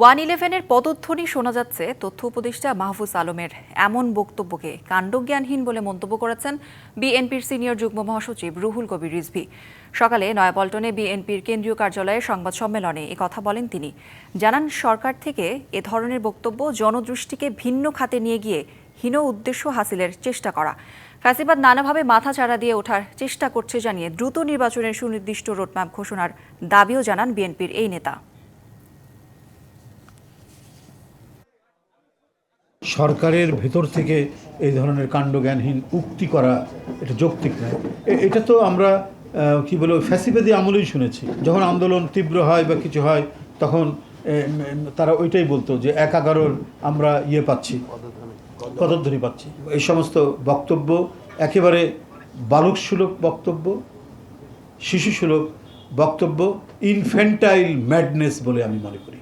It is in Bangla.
ওয়ান ইলেভেনের পদধ্বনি শোনা যাচ্ছে তথ্য উপদেষ্টা মাহফুজ আলমের এমন বক্তব্যকে কাণ্ডজ্ঞানহীন বলে মন্তব্য করেছেন বিএনপির সিনিয়র যুগ্ম মহাসচিব রুহুল কবির রিজভি। সকালে নয়াপল্টনে বিএনপির কেন্দ্রীয় কার্যালয়ে সংবাদ সম্মেলনে এ কথা বলেন তিনি। জানান, সরকার থেকে এ ধরনের বক্তব্য জনদৃষ্টিকে ভিন্ন খাতে নিয়ে গিয়ে হীন উদ্দেশ্য হাসিলের চেষ্টা করা। ফ্যাসিবাদ নানাভাবে মাথা চাড়া দিয়ে ওঠার চেষ্টা করছে জানিয়ে দ্রুত নির্বাচনের সুনির্দিষ্ট রোডম্যাপ ঘোষণার দাবিও জানান বিএনপির এই নেতা। সরকারের ভেতর থেকে এই ধরনের কাণ্ডজ্ঞানহীন উক্তি করা এটা যৌক্তিক নয়। এটা তো আমরা কি বলব, ফ্যাসিবাদী আমলেই শুনেছি। যখন আন্দোলন তীব্র হয় বা কিছু হয়, তখন তারা ওইটাই বলতো যে এক এগারোর আমরা ইয়ে পাচ্ছি, পদধ্বনি পাচ্ছি। এই সমস্ত বক্তব্য একেবারে বালকসুলভ বক্তব্য, শিশুসুলভ বক্তব্য ইনফ্যান্টাইল ম্যাডনেস বলে আমি মনে করি।